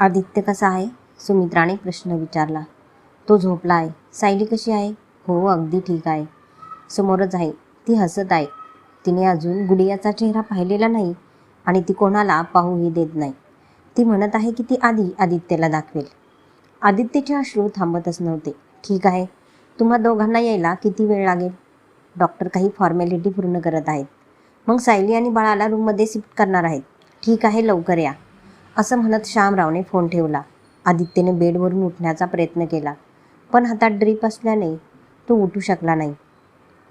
आदित्य कसा आहे? सुमित्राने प्रश्न विचारला. तो झोपला आहे सायली कशी आहे? हो अगदी ठीक आहे. समोरच आहे. ती हसत आहे. तिने अजून गुडियाचा चेहरा पाहिलेला नाही आणि ती कोणाला पाहूही देत नाही. ती म्हणत आहे की ती आधी आदित्यला दाखवेल. आदित्यचे अश्रू थांबतच नव्हते. ठीक आहे. तुम्हा दोघांना यायला किती वेळ लागेल? डॉक्टर काही फॉर्मॅलिटी पूर्ण करत आहेत. मग सायली आणि बाळाला रूममध्ये शिफ्ट करणार आहेत. ठीक आहे लवकर या. असं म्हणत श्यामरावने फोन ठेवला. आदित्यने बेडवरून उठण्याचा प्रयत्न केला पण हातात ड्रीप असल्याने तो उठू शकला नाही.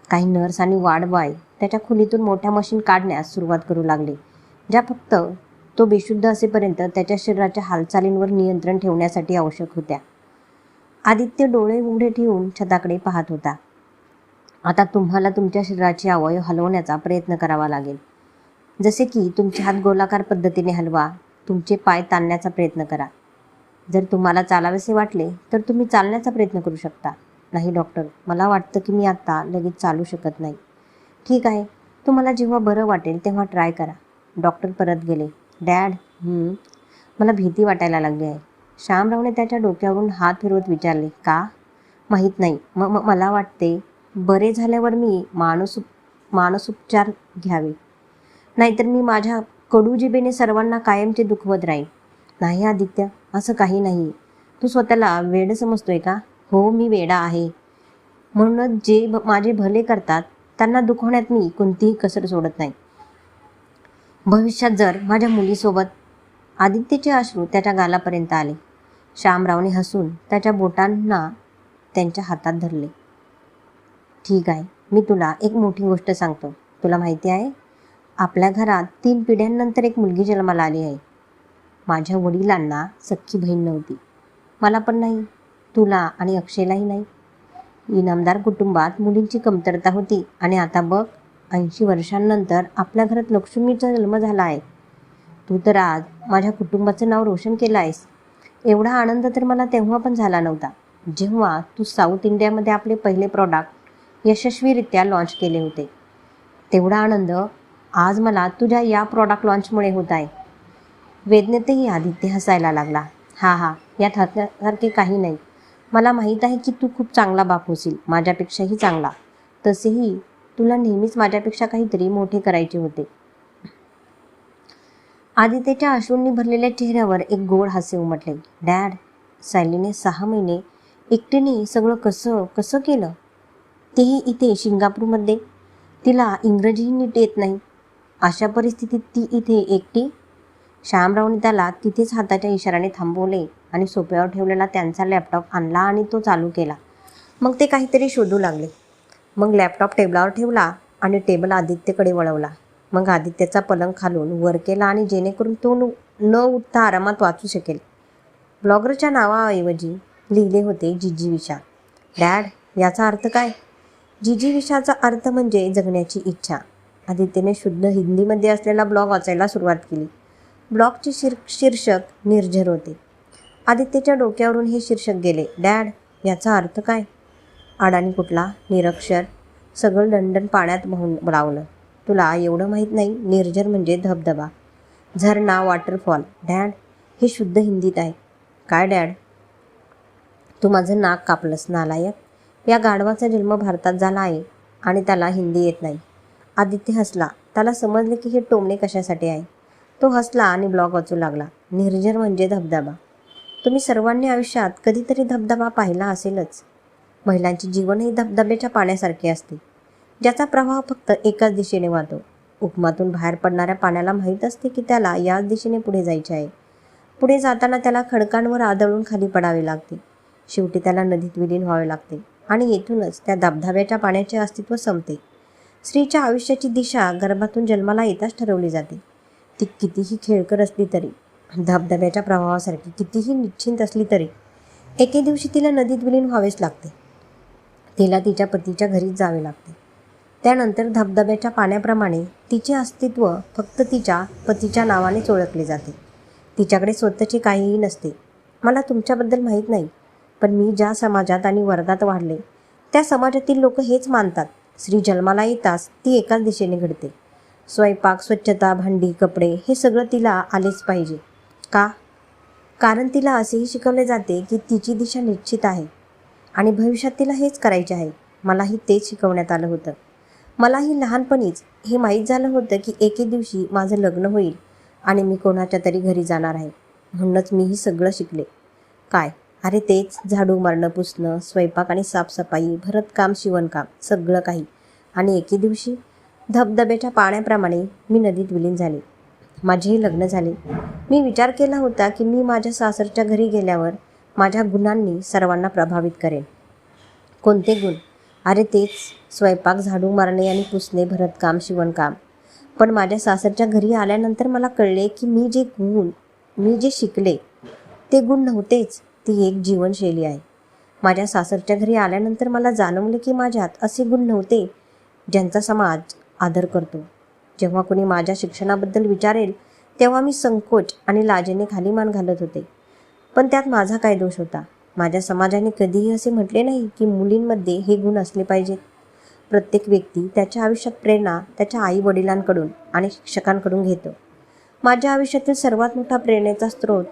काही नर्स आणि वाडबाय त्याच्या खोलीतून मोठ्या मशीन काढण्यास सुरुवात करू लागले ज्या फक्त तो बेशुद्ध असेपर्यंत त्याच्या शरीराच्या हालचालींवर नियंत्रण ठेवण्यासाठी आवश्यक होत्या. आदित्य डोळे उघडे ठेवून छताकडे पाहत होता. आता तुम्हाला तुमच्या शरीराचे अवयव हलवण्याचा प्रयत्न करावा लागेल. जसे की तुमचे हात गोलाकार पद्धतीने हलवा तुमचे पाय ताणण्याचा प्रयत्न करा. जर तुम्हाला चालावेसे वाटले तर तुम्ही चालण्याचा प्रयत्न करू शकता. नाही डॉक्टर मला वाटतं की मी आत्ता लगेच चालू शकत नाही. ठीक आहे. तुम्हाला जेव्हा बरं वाटेल तेव्हा ट्राय करा. डॉक्टर परत गेले. डॅड मला भीती वाटायला लागली आहे. श्यामरावने त्याच्या डोक्यावरून हात फिरवत विचारले का? माहीत नाही. म म- मला वाटते बरे झाल्यावर मी मानस मानसोपचार घ्यावे. नाहीतर मी माझ्या कडू सर्वांना कायमचे दुखवत राहील. नाही आदित्य असं काही नाही. तू स्वतःला वेड समजतोय का? हो मी वेडा आहे. म्हणूनच जे भ- माझे भले करतात त्यांना दुखवण्यात मी कोणतीही कसर सोडत नाही. भविष्यात जर माझ्या मुलीसोबत आदित्यचे अश्रू त्याच्या गालापर्यंत आले. श्यामरावने हसून त्याच्या बोटांना त्यांच्या हातात धरले. ठीक आहे मी तुला एक मोठी गोष्ट सांगतो. तुला माहिती आहे? आपल्या घरात तीन पिढ्यांनंतर एक मुलगी जन्माला आली आहे. माझ्या वडिलांना सख्खी बहीण नव्हती. मला पण नाही तुला आणि अक्षयलाही नाही. इनामदार कुटुंबात मुलींची कमतरता होती आणि आता बघ ऐंशी वर्षांनंतर आपल्या घरात लक्ष्मीचा जन्म झाला आहे. तू तर आज माझ्या कुटुंबाचं नाव रोशन केलं आहेस. एवढा आनंद तर मला तेव्हा पण झाला नव्हता जेव्हा तू साऊथ इंडियामध्ये आपले पहिले प्रॉडक्ट यशस्वीरित्या लॉन्च केले होते. तेवढा आनंद आज मला तुझ्या या प्रॉडक्ट लॉन्चमुळे होत आहे. वेदनेतही आदित्य हसायला लागला. हा हा यात हसण्यासारखे काही नाही. मला माहीत आहे की तू खूप चांगला बाप होशील माझ्यापेक्षाही चांगला. तसेही तुला नेहमीच माझ्यापेक्षा काहीतरी मोठे करायचे होते. आदित्यच्या अश्रूंनी भरलेल्या चेहऱ्यावर एक गोड हास्य उमटले. डॅड सायलीने सहा महिने एकटीने सगळं कसं कसं केलं? तेही इथे सिंगापूरमध्ये तिला इंग्रजीही नीट येत नाही. अशा परिस्थितीत ती इथे एकटी. श्यामरावने त्याला तिथेच हाताच्या इशाऱ्याने थांबवले आणि सोप्यावर ठेवलेला त्यांचा लॅपटॉप आणला आणि तो चालू केला. मग ते काहीतरी शोधू लागले. मग लॅपटॉप टेबलावर ठेवला आणि टेबल आदित्यकडे वळवला. मग आदित्यचा पलंग खालून वर केला आणि जेणेकरून तो न उठता आरामात वाचू शकेल. ब्लॉगरच्या नावाऐवजी लिहिले होते जिजी विशा डॅड याचा अर्थ काय? जिजी विशाचा अर्थ म्हणजे जगण्याची इच्छा. आदित्यने शुद्ध हिंदीमध्ये असलेला ब्लॉग वाचायला सुरुवात केली. ब्लॉगचे शीर शीर्षक निर्झर होते. आदित्यच्या डोक्यावरून हे शीर्षक गेले डॅड याचा अर्थ काय? अडाणी कुठला? निरक्षर. सगळं लंडन पाण्यात वाहून लावलं तुला एवढं माहीत नाही? निर्झर म्हणजे धबधबा. झरणा वॉटरफॉल डॅड हे शुद्ध हिंदीत आहे. काय डॅड? तू माझं नाक कापलंस नालायक. या गाढवाचा जन्म भारतात झाला आहे आणि त्याला हिंदी येत नाही. आदित्य हसला. त्याला समजले की हे टोमणे कशासाठी आहे? तो हसला आणि ब्लॉग वाचू लागला. निर्जर म्हणजे धबधबा. तुम्ही सर्वांनी आयुष्यात कधीतरी धबधबा पाहिला असेलच. महिलांचे जीवनही धबधब्याच्या पाण्यासारखे असते. ज्याचा प्रवाह फक्त एकाच दिशेने वाहतो. उपमातून बाहेर पडणाऱ्या पाण्याला माहीत असते की त्याला याच दिशेने पुढे जायचे आहे. पुढे जाताना त्याला खडकांवर आदळून खाली पडावे लागते. शेवटी त्याला नदीत विलीन व्हावे लागते आणि येथूनच त्या धबधब्याच्या पाण्याचे अस्तित्व संपते. स्त्रीच्या आयुष्याची दिशा गर्भातून जन्माला येताच ठरवली जाते. ती कितीही खेळकर असली तरी धबधब्याच्या प्रवाहासारखी कितीही निश्चिंत असली तरी एके दिवशी तिला नदीत विलीन व्हावेच लागते. तिला तिच्या पतीच्या घरीच जावे लागते. त्यानंतर धबधब्याच्या पाण्याप्रमाणे तिचे अस्तित्व फक्त तिच्या पतीच्या नावानेच ओळखले जाते. तिच्याकडे स्वतःचे काहीही नसते. मला तुमच्याबद्दल माहीत नाही पण मी ज्या समाजात आणि वर्गात वाढले त्या समाजातील लोक हेच मानतात. स्त्री जन्माला येताच ती एकाच दिशेने घडते. स्वयंपाक स्वच्छता भांडी कपडे हे सगळं तिला आलेच पाहिजे. का? कारण तिला असेही शिकवले जाते की तिची दिशा निश्चित आहे. आणि भविष्यात तिला हेच करायचे आहे. मलाही तेच शिकवण्यात आलं होतं. मलाही लहानपणीच हे माहीत झालं होतं की एके दिवशी माझं लग्न होईल आणि मी कोणाच्या तरी घरी जाणार आहे. म्हणूनच मीही सगळं शिकले. काय? अरे तेच झाडू मारणं पुसणं स्वयंपाक आणि साफसफाई भरतकाम शिवणकाम सगळं काही. आणि एके दिवशी धबधब्याच्या पाण्याप्रमाणे मी नदीत विलीन झाले. माझेही लग्न झाले. मी विचार केला होता की मी माझ्या सासरच्या घरी गेल्यावर माझ्या गुणांनी सर्वांना प्रभावित करेन. कोणते गुण? अरे तेच स्वयंपाक झाडू मारणे आणि पुसणे भरतकाम शिवणकाम पण माझ्या सासरच्या घरी आल्यानंतर मला कळले की मी जे गुण मी जे शिकले ते गुण नव्हतेच. ती एक जीवनशैली आहे. माझ्या सासरच्या घरी आल्यानंतर मला जाणवले की माझ्यात असे गुण नव्हते ज्यांचा समाज आदर करतो. जेव्हा कोणी माझ्या शिक्षणाबद्दल विचारेल तेव्हा मी संकोच आणि लाजेने खाली मान घालत होते. पण त्यात माझा काय दोष होता? माझ्या समाजाने कधीही असे म्हटले नाही की मुलींमध्ये हे गुण असले पाहिजेत. प्रत्येक व्यक्ती त्याच्या आयुष्यात प्रेरणा त्याच्या आई वडिलांकडून आणि शिक्षकांकडून घेतो. माझ्या आयुष्यातील सर्वात मोठा प्रेरणेचा स्रोत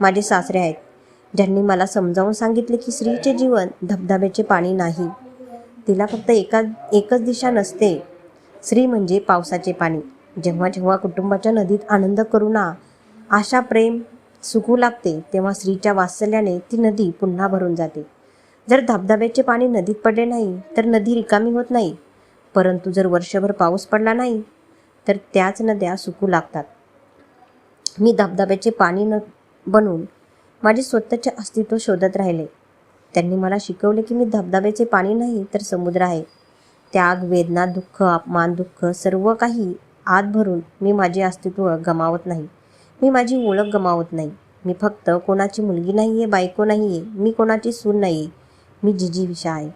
माझे सासरे आहेत. ज्यांनी मला समजावून सांगितले की स्त्रीचे जीवन धबधब्याचे पाणी नाही. तिला फक्त एका एकच दिशा नसते. स्त्री म्हणजे पावसाचे पाणी. जेव्हा जेव्हा कुटुंबाच्या नदीत आनंद करुणा आशा प्रेम सुकू लागते तेव्हा स्त्रीच्या वात्सल्याने ती नदी पुन्हा भरून जाते. जर धबधब्याचे पाणी नदीत पडले नाही तर नदी रिकामी होत नाही. परंतु जर वर्षभर पाऊस पडला नाही तर त्याच नद्या सुकू लागतात. मी धबधब्याचे पाणी न बनून माझे स्वतःचे अस्तित्व शोधत राहिले. त्यांनी मला शिकवले की मी धबधब्याचे पाणी नाही तर समुद्र आहे. त्याग वेदना दुःख अपमान दुःख सर्व काही आत भरून मी माझे अस्तित्व गमावत नाही. मी माझी ओळख गमावत नाही. मी फक्त कोणाची मुलगी नाही आहे बायको नाही आहे मी कोणाची सून नाही आहे मी जिजीविषा आहे.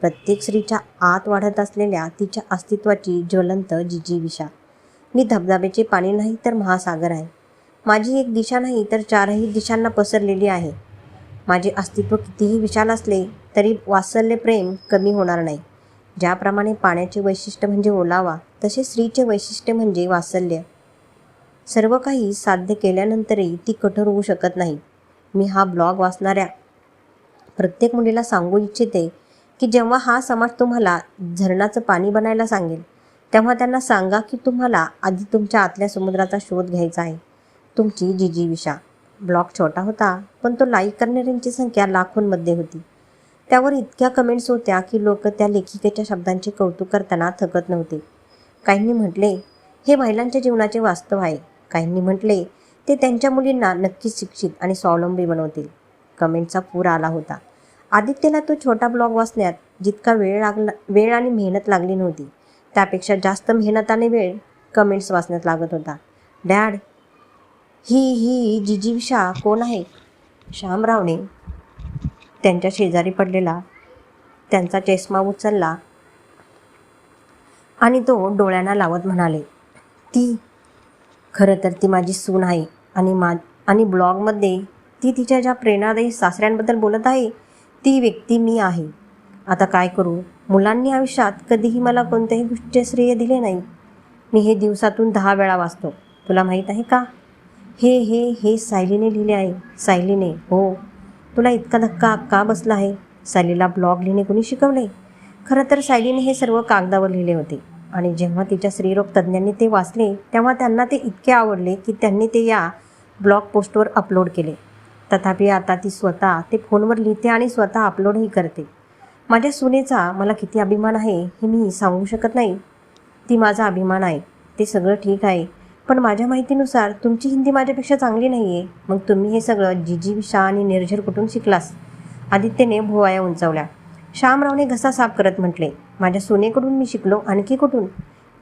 प्रत्येक स्त्रीच्या आत वाढत असलेल्या तिच्या अस्तित्वाची ज्वलंत जिजीविषा. मी धबधब्याचे पाणी नाही तर महासागर आहे. माझी एक दिशा नाही तर चारही दिशांना पसरलेली आहे. माझे अस्तित्व कितीही विशाल असले तरी वात्सल्य प्रेम कमी होणार नाही. ज्याप्रमाणे पाण्याचे वैशिष्ट्य म्हणजे ओलावा तसे स्त्रीचे वैशिष्ट्य म्हणजे वात्सल्य. सर्व काही साध्य केल्यानंतरही ती कठोर होऊ शकत नाही. मी हा ब्लॉग वाचणाऱ्या प्रत्येक मुलीला सांगू इच्छिते की जेव्हा हा समाज तुम्हाला झरणाचं पाणी बनायला सांगेल तेव्हा त्यांना सांगा की तुम्हाला आधी तुमच्या आतल्या समुद्राचा शोध घ्यायचा आहे. तुमची जिजी विशा ब्लॉग छोटा होता पण तो लाईक करणाऱ्यांची संख्या लाखोंमध्ये होती. त्यावर इतक्या कमेंट्स होत्या की लोक त्या लेखिकेच्या शब्दांचे कौतुक करताना थकत नव्हते. काहींनी म्हटले हे महिलांच्या जीवनाचे वास्तव आहे. काहींनी म्हटले ते त्यांच्या मुलींना नक्कीच शिक्षित आणि स्वावलंबी बनवतील. कमेंटचा पूर आला होता. आदित्यला तो छोटा ब्लॉग वाचण्यात जितका वेळ लागला वेळ आणि मेहनत लागली नव्हती. त्यापेक्षा जास्त मेहनत आणि वेळ कमेंट्स वाचण्यात लागत होता. डॅड ही ही जिजीविषा कोण आहे? श्यामरावने त्यांच्या शेजारी पडलेला त्यांचा चष्मा उचलला आणि तो डोळ्यांना लावत म्हणाले ती खरं तर ती माझी सून आहे आणि मा आणि ब्लॉगमध्ये ती तिच्या ज्या प्रेरणादायी सासऱ्यांबद्दल बोलत आहे ती व्यक्ती मी आहे. आता काय करू? मुलांनी आयुष्यात कधीही मला कोणत्याही गोष्टीचे श्रेय दिले नाही. मी हे दिवसातून दहा वेळा वाचतो. तुला माहीत आहे का? हे हे हे सायलीने लिहिले आहे. सायलीने हो. तुला इतका धक्का का बसला आहे? सायलीला ब्लॉग लिहिणे कोणी शिकवले खरं तर सायलीने हे सर्व कागदावर लिहिले होते. आणि जेव्हा तिच्या स्त्रीरोग तज्ज्ञांनी ते वाचले तेव्हा त्यांना ते इतके आवडले की त्यांनी ते या ब्लॉग पोस्टवर अपलोड केले. तथापि आता ती स्वतः ते फोनवर लिहिते आणि स्वतः अपलोडही करते. माझ्या सुनेचा मला किती अभिमान आहे हे मी सांगू शकत नाही. ती माझा अभिमान आहे. ते सगळं ठीक आहे. पण माझ्या माहितीनुसार तुमची हिंदी माझ्यापेक्षा चांगली नाही आहे मग तुम्ही हे सगळं जिजीविषा आणि निर्झर कुठून शिकलास? आदित्यने भुवाया उंचावल्या. श्यामरावने घसा साफ करत म्हटले माझ्या सुनेकडून मी शिकलो. आणखी कुठून?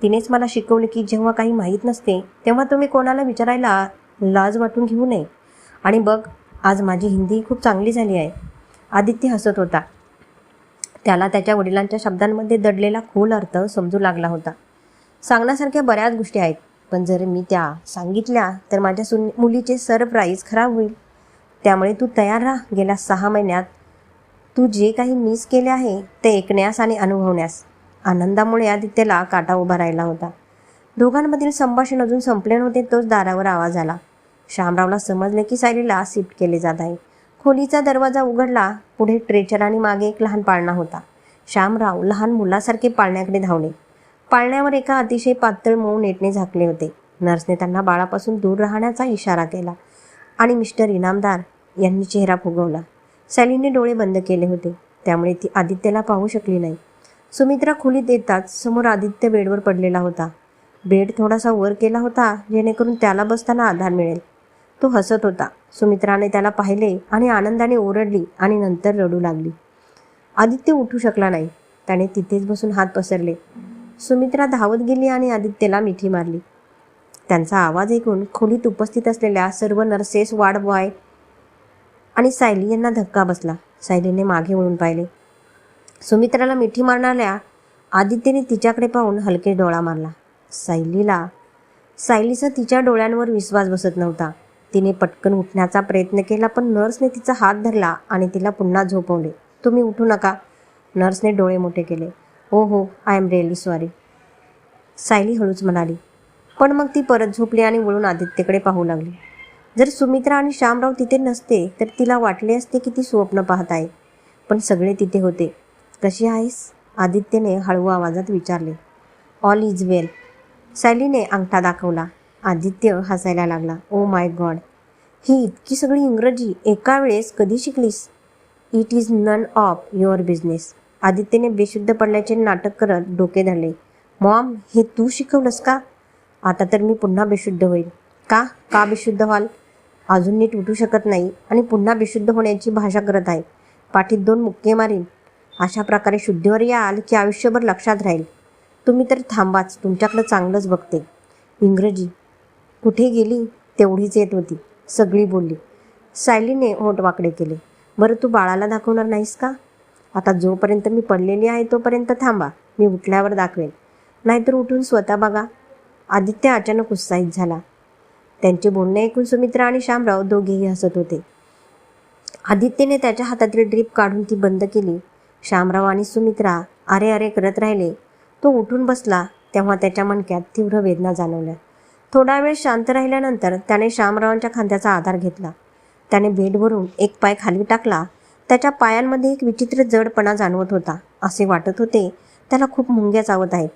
तिनेच मला शिकवले की जेव्हा काही माहीत नसते तेव्हा तुम्ही कोणाला विचारायला लाज वाटून घेऊ नये. आणि बघ आज माझी हिंदी खूप चांगली झाली आहे. आदित्य हसत होता. त्याला त्याच्या वडिलांच्या शब्दांमध्ये दडलेला खोल अर्थ समजू लागला होता. सांगण्यासारख्या बऱ्याच गोष्टी आहेत. पण जर मी त्या सांगितल्या तर माझ्या सुन मुलीचे सरप्राईज खराब होईल. त्यामुळे तू तयार राहा. गेल्या सहा महिन्यात तू जे काही मिस केले आहे ते ऐकण्यास आणि अनुभवण्यास. आनंदामुळे आदित्यला काटा उभा राहिला होता. दोघांमधील संभाषण अजून संपले नव्हते तोच दारावर आवाज आला. श्यामरावला समजले की सायलीला शिफ्ट केले जात आहे. खोलीचा दरवाजा उघडला. पुढे ट्रेचर आणि मागे एक लहान पाळणा होता. श्यामराव लहान मुलासारखे पाळण्याकडे धावले. पाळण्यावर एका अतिशय पातळ मऊ नेटने झाकले होते. नर्सने त्यांना बाळापासून दूर राहण्याचा इशारा केला आणि मिस्टर इनामदार यांनी चेहरा फुगवला. सॅलीने डोळे बंद केले होते. त्यामुळे ती आदित्यला पाहू शकली नाही. सुमित्रा खोलीत येताच समोर आदित्य बेडवर पडलेला होता. बेड थोडासा वर केला होता जेणेकरून त्याला बसताना आधार मिळेल. तो हसत होता. सुमित्राने त्याला पाहिले आणि आनंदाने ओरडली आणि नंतर रडू लागली. आदित्य उठू शकला नाही. त्याने तिथेच बसून हात पसरले. सुमित्रा धावत गेली आणि आदित्यला मिठी मारली. त्यांचा आवाज ऐकून खोलीत उपस्थित असलेल्या सर्व नर्सेस वार्ड बॉय आणि सायली यांना धक्का बसला. सायलीने मागे वळून पाहिले. सुमित्राला मिठी मारणाऱ्या आदित्यने तिच्याकडे पाहून हलके डोळा मारला. सायलीला सायलीचा तिच्या डोळ्यांवर विश्वास बसत नव्हता. तिने पटकन उठण्याचा प्रयत्न केला पण नर्सने तिचा हात धरला आणि तिला पुन्हा झोपवले. तुम्ही उठू नका. नर्सने डोळे मोठे केले. हो हो I am really sorry Sayali हळूच म्हणाली. पण मग ती परत झोपली आणि वळून आदित्यकडे पाहू लागली. जर सुमित्रा आणि श्यामराव तिथे नसते तर तिला वाटले असते की ती स्वप्न पाहत आहे. पण सगळे तिथे होते. कशी आहेस? आदित्यने हळू आवाजात विचारले. ऑल इज वेल सॅलीने अंगठा दाखवला. आदित्य हसायला लागला. ओ माय गॉड ही इतकी सगळी इंग्रजी एका वेळेस कधी शिकलीस? It is none of your business आदित्यने बेशुद्ध पडल्याचे नाटक करत डोके धरले. मॉम हे तू शिकवलंस का? आता तर मी पुन्हा बेशुद्ध होईल का? का बेशुद्ध व्हाल? अजून नीट उठू शकत नाही आणि पुन्हा बेशुद्ध होण्याची भाषा करत आहे. पाठीत दोन मुक्के मारीन. अशा प्रकारे शुद्धीवर याल की आयुष्यभर लक्षात राहील. तुम्ही तर थांबाच तुमच्याकडं चांगलंच बघते. इंग्रजी. कुठे गेली? तेवढीच येत होती. सगळी बोलली. सायलीने होठ वाकडे केले. बरं तू बाळाला दाखवणार नाहीस का? आता जोपर्यंत मी पडलेली आहे तोपर्यंत थांबा. मी उठल्यावर दाखवेन. नाहीतर उठून स्वतः बघा. आदित्य अचानक उत्साहित झाला. त्यांचे बोलणे ऐकून सुमित्रा आणि श्यामराव दोघेही हसत होते. आदित्यने त्याच्या हातातली ड्रीप काढून ती बंद केली. श्यामराव आणि सुमित्रा अरे अरे करत राहिले. तो उठून बसला तेव्हा त्याच्या मणक्यात तीव्र वेदना जाणवल्या. थोडा वेळ शांत राहिल्यानंतर त्याने श्यामरावांच्या खांद्याचा आधार घेतला. त्याने बेडवरून एक पाय खाली टाकला. त्याच्या पायांमध्ये एक विचित्र जडपणा जाणवत होता. असे वाटत होते त्याला खूप मुंग्या चावत आहेत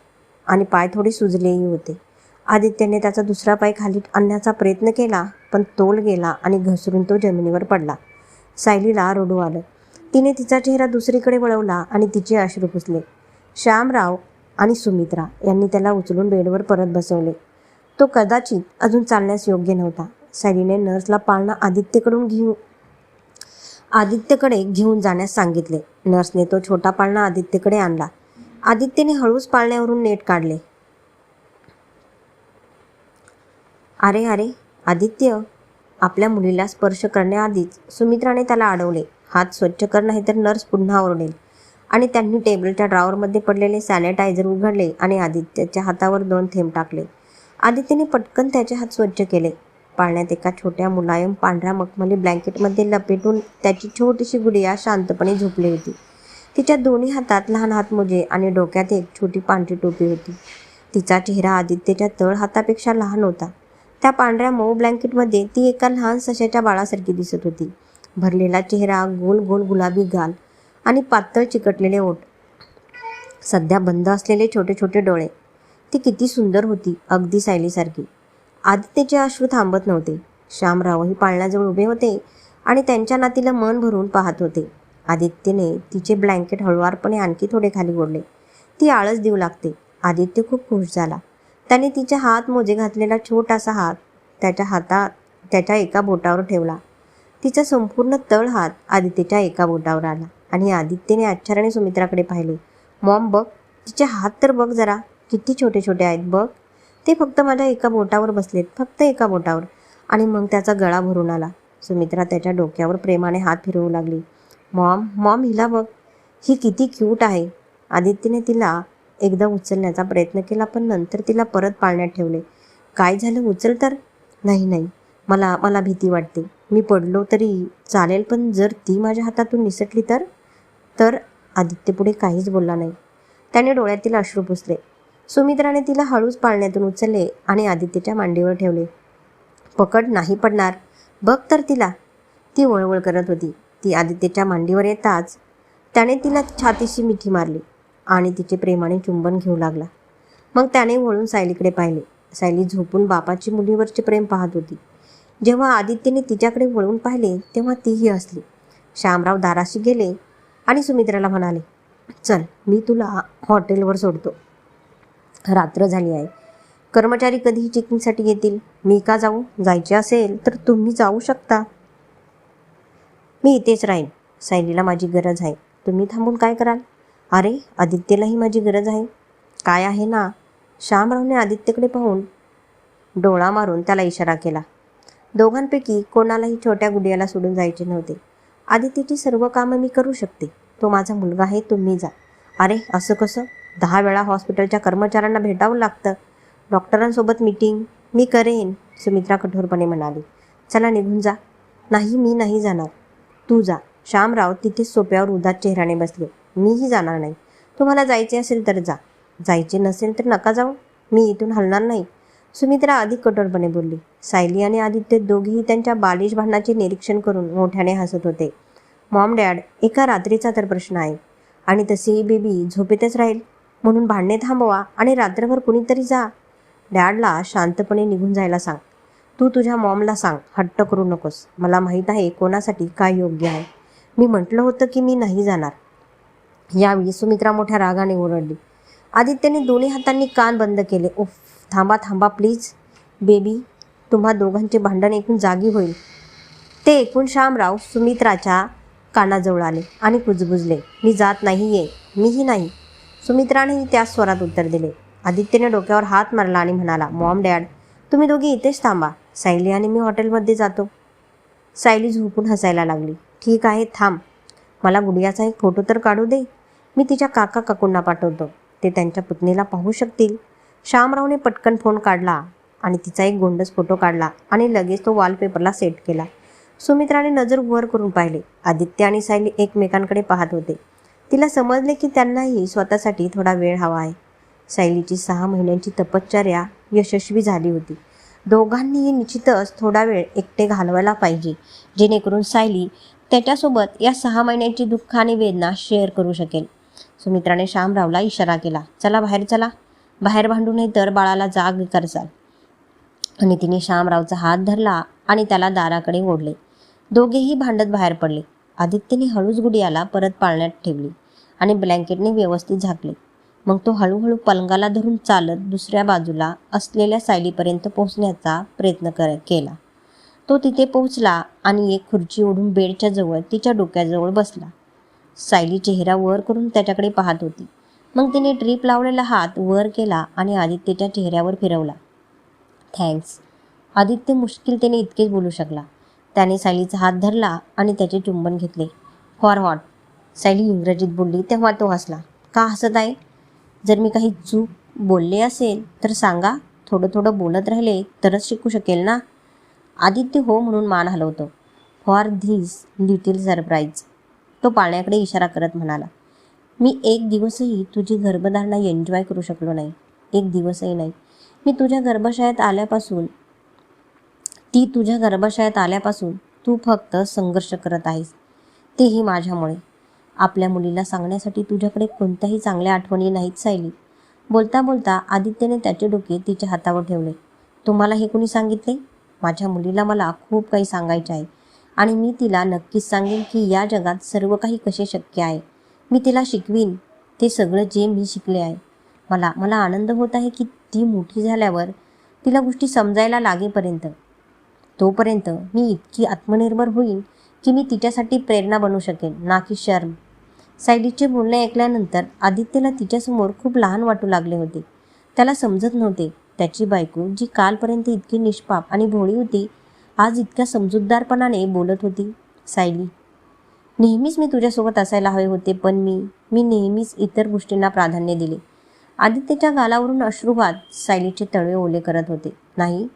आणि पाय थोडे सुजलेही होते. आदित्यने त्याचा दुसरा पाय खाली आणण्याचा प्रयत्न केला पण तोल गेला आणि घसरून तो जमिनीवर पडला. सायलीला रडू आलं. तिने तिचा चेहरा दुसरीकडे वळवला आणि तिचे अश्रू पुसले. श्यामराव आणि सुमित्रा यांनी त्याला उचलून बेडवर परत बसवले. तो कदाचित अजून चालण्यास योग्य नव्हता. सायलीने नर्सला पाळणा आदित्यकडून घेऊ आदित्यकडे घेऊन जाण्यास सांगितले. नर्सने तो छोटा पाळणा आदित्यकडे आणला. आदित्यने हळूच पाळण्यावरून नेट काढले. अरे अरे आदित्य आपल्या मुलीला स्पर्श करण्याआधीच सुमित्राने त्याला अडवले. हात स्वच्छ कर नाही तर नर्स पुन्हा ओरडेल. आणि त्यांनी टेबलच्या ड्रॉवरमध्ये पडलेले सॅनिटायझर उघडले आणि आदित्यच्या हातावर दोन थेंब टाकले. आदित्यने पटकन त्याचे हात स्वच्छ केले. पाळण्यात एका छोट्या मुलायम पांढऱ्या मखमली ब्लँकेटमध्ये लपेटून त्याची छोटीशी गुडिया शांतपणे झोपली होती. तिच्या दोन्ही हातात लहान हातमोजे आणि डोक्यात एक छोटी पांढरी टोपी होती. तिचा चेहरा आदित्यच्या तळ हातापेक्षा लहान होता. त्या पांढऱ्या मऊ ब्लँकेटमध्ये ती एका लहान सशाच्या बाळासारखी दिसत होती. भरलेला चेहरा गोल गोल गुलाबी गाल आणि पातळ चिकटलेले ओठ. सध्या बंद असलेले छोटे छोटे डोळे. ती किती सुंदर होती अगदी सायलीसारखी. आदित्यचे अश्रू थांबत नव्हते. श्यामरावही पाळण्याजवळ उभे होते आणि त्यांच्या नातीला मन भरून पाहत होते. आदित्यने तिचे ब्लँकेट हळुवारपणे आणखी थोडे खाली ओढले. ती आळस देऊ लागते. आदित्य खूप खुश झाला. त्याने तिच्या हात मोजे घातलेला छोटासा हात त्याच्या हातात त्याच्या एका बोटावर ठेवला. तिचा संपूर्ण तळ हात आदित्यच्या एका बोटावर आला आणि आदित्यने आश्चर्याने सुमित्राकडे पाहिले. मॉम बघ तिचे हात तर बघ जरा. किती छोटे छोटे आहेत बघ. ते फक्त माझ्या एका बोटावर बसलेत फक्त एका बोटावर. आणि मग त्याचा गळा भरून आला. सुमित्रा त्याच्या डोक्यावर प्रेमाने हात फिरवू लागली. मॉम मॉम हिला बघ. ही किती क्यूट आहे. आदित्यने तिला एकदा उचलण्याचा प्रयत्न केला पण नंतर तिला परत पाळण्यात ठेवले. काय झालं? उचल तर. नाही नाही. मला मला भीती वाटते. मी पडलो तरी चालेल पण जर ती माझ्या हातातून निसटली तर? तर आदित्य पुढे काहीच बोलला नाही. त्याने डोळ्यातील अश्रू पुसले. सुमित्राने तिला हळूच पाळण्यातून उचलले आणि आदित्यच्या मांडीवर ठेवले. पकड नाही पडणार. बघ तर तिला. ती वळवळ करत होती. ती आदित्यच्या मांडीवर येताच त्याने तिला छातीशी मिठी मारली आणि तिचे प्रेमाने चुंबन घेऊ लागला. मग त्याने वळून सायलीकडे पाहिले. सायली झोपून बापाची मुलीवरचे प्रेम पाहत होती. जेव्हा आदित्यने तिच्याकडे वळून पाहिले तेव्हा तीही हसली. श्यामराव दाराशी गेले आणि सुमित्राला म्हणाले चल मी तुला हॉटेलवर सोडतो. रात्र झाली आहे. कर्मचारी कधीही चेकिंगसाठी येतील. मी का जाऊ? जायचे असेल तर तुम्ही जाऊ शकता. मी इथेच राहीन. सायलीला माझी गरज आहे. तुम्ही थांबून काय कराल? अरे आदित्यलाही माझी गरज आहे. काय आहे ना? श्यामरावने आदित्यकडे पाहून डोळा मारून त्याला इशारा केला. दोघांपैकी कोणालाही छोट्या गुडियाला सोडून जायचे नव्हते. आदित्यची सर्व कामं मी करू शकते. तो माझा मुलगा आहे तुम्ही जा. अरे असं कसं? दहा वेळा हॉस्पिटलच्या कर्मचाऱ्यांना भेटावं लागतं. डॉक्टरांसोबत मीटिंग. मी करेन सुमित्रा कठोरपणे म्हणाली. चला निघून जा. नाही मी नाही जाणार. तू जा. श्यामराव तिथेच सोप्यावर उदात चेहऱ्याने बसले. मीही जाणार नाही. तुम्हाला जायचे असेल तर जा. जायचे नसेल तर नका जाऊ. मी इथून हलणार नाही. सुमित्रा अधिक कठोरपणे बोलली. सायली आणि आदित्य दोघेही त्यांच्या बालिश भांडणाचे निरीक्षण करून मोठ्याने हसत होते. मॉम डॅड एका रात्रीचा तर प्रश्न आहे. आणि तसेही बेबी झोपेतच राहील. म्हणून भांडणे थांबवा आणि रात्रभर कुणीतरी जा. डॅडला शांतपणे निघून जायला सांग. तू तुझ्या मॉमला सांग हट्ट करू नकोस. मला माहीत आहे कोणासाठी काय योग्य आहे. मी म्हटलं होतं की मी नाही जाणार. यावेळी सुमित्रा मोठ्या रागाने ओरडली. आदित्यने दोन्ही हातांनी कान बंद केले. उफ थांबा थांबा प्लीज. बेबी तुम्हा दोघांचे भांडण ऐकून जागी होईल. ते ऐकून श्यामराव सुमित्राच्या कानाजवळ आले आणि कुजबुजले. मी जात नाही आहे मीही नाही. सुमित्रानेही त्याच स्वरात उत्तर दिले. आदित्यने डोक्यावर हात मारला आणि म्हणाला मॉम डॅड तुम्ही दोघे इथेच थांबा. सायली आणि मी हॉटेलमध्ये जातो. सायली झोपून हसायला लागली. ठीक आहे थांब. मला गुडियाचा एक फोटो तर काढू दे. मी तिच्या काका काकूंना पाठवतो. ते त्यांच्या पुतणीला पाहू शकतील. श्यामरावने पटकन फोन काढला आणि तिचा एक गोंडस फोटो काढला आणि लगेच तो वॉलपेपरला सेट केला. सुमित्राने नजर वर करून पाहिले. आदित्य आणि सायली एकमेकांकडे पाहत होते. तिला समजले की त्यांनाही स्वतःसाठी थोडा वेळ हवा आहे. सायलीची सहा महिन्यांची तपश्चर्या यशस्वी झाली होती. दोघांनीही निश्चितच थोडा वेळ एकटे घालवायला पाहिजे जेणेकरून सायली त्याच्यासोबत या सहा महिन्यांची दुःख आणि वेदना शेअर करू शकेल. सुमित्राने श्यामरावला इशारा केला चला बाहेर चला. बाहेर भांडूनही तर बाळाला जाग करचाल आणि तिने श्यामरावचा हात धरला आणि त्याला दाराकडे ओढले. दोघेही भांडत बाहेर पडले. आदित्यने हळूच गुडियाला परत पाळण्यात ठेवली आणि ब्लँकेटने व्यवस्थित झाकले. मग तो हळूहळू पलंगाला धरून चालत दुसऱ्या बाजूला असलेल्या सायलीपर्यंत पोहोचण्याचा प्रयत्न कर केला. तो तिथे पोहोचला आणि एक खुर्ची ओढून बेडच्या जवळ तिच्या डोक्याजवळ बसला. सायली चेहरा वर करून त्याच्याकडे पाहत होती. मग तिने ट्रीप लावलेला हात वर केला आणि आदित्यच्या चेहऱ्यावर फिरवला. थँक्स. आदित्य मुश्किलतेने इतकेच बोलू शकला. त्याने सायलीचा हात धरला आणि त्याचे चुंबन घेतले. फॉर हॉट सायली इंग्रजीत बोलली. तेव्हा तो हसला. का हसत आहे? जर मी काही चूक बोलले असेल तर सांगा. थोडं थोडं बोलत राहिले तरच शिकू शकेल ना? आदित्य हो म्हणून मान हलवतो. For this little surprise. तो पाळण्याकडे इशारा करत म्हणाला. मी एक दिवसही तुझी गर्भधारणा एन्जॉय करू शकलो नाही. एक दिवसही नाही. मी तुझ्या गर्भाशयात आल्यापासून ती तुझ्या गर्भाशयात आल्यापासून तू फक्त संघर्ष करत आहेस. तेही माझ्यामुळे. आपल्या मुलीला सांगण्यासाठी तुझ्याकडे कोणत्याही चांगल्या आठवणी नाहीत सायली. बोलता बोलता आदित्यने त्याचे डोके तिच्या हातावर ठेवले. तुम्हाला हे कोणी सांगितले? माझ्या मुलीला मला खूप काही सांगायचे आहे आणि मी तिला नक्कीच सांगेन की या जगात सर्व काही कसे शक्य आहे. मी तिला शिकवीन. ते सगळं जे मी शिकले आहे. मला मला आनंद होत आहे की ती मोठी झाल्यावर तिला गोष्टी समजायला लागेपर्यंत. तोपर्यंत मी इतकी आत्मनिर्भर होईन की मी तिच्यासाठी प्रेरणा बनू शकेन ना की शर्म. सायलीचे बोलणे ऐकल्यानंतर आदित्यला तिच्यासमोर खूप लहान वाटू लागले होते. त्याला समजत नव्हते त्याची बायको जी कालपर्यंत इतकी निष्पाप आणि भोळी होती आज इतक्या समजूतदारपणाने बोलत होती सायली नेहमीच मी तुझ्यासोबत असायला हवे होते पण मी मी नेहमीच इतर गोष्टींना प्राधान्य दिले. आदित्यच्या गालावरून अश्रुवात सायलीचे तळवे ओले करत होते. नाही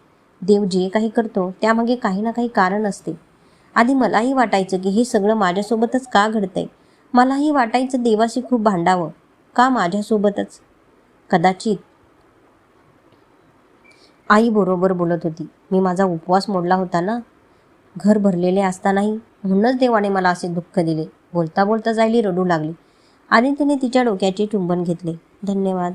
देव जे काही करतो त्यामागे काही ना काही कारण असते. आधी मलाही वाटायचं की हे सगळं माझ्यासोबतच का घडतंय? मलाही वाटायचं देवाशी खूप भांडावं. का माझ्यासोबतच? कदाचित. आई बरोबर बोलत होती. मी माझा उपवास मोडला होता ना? घर भरलेले असतानाही म्हणूनच देवाने मला असे दुःख दिले. बोलता बोलता जायली रडू लागली. आणि तिने तिच्या डोक्याचे चुंबन घेतले. धन्यवाद.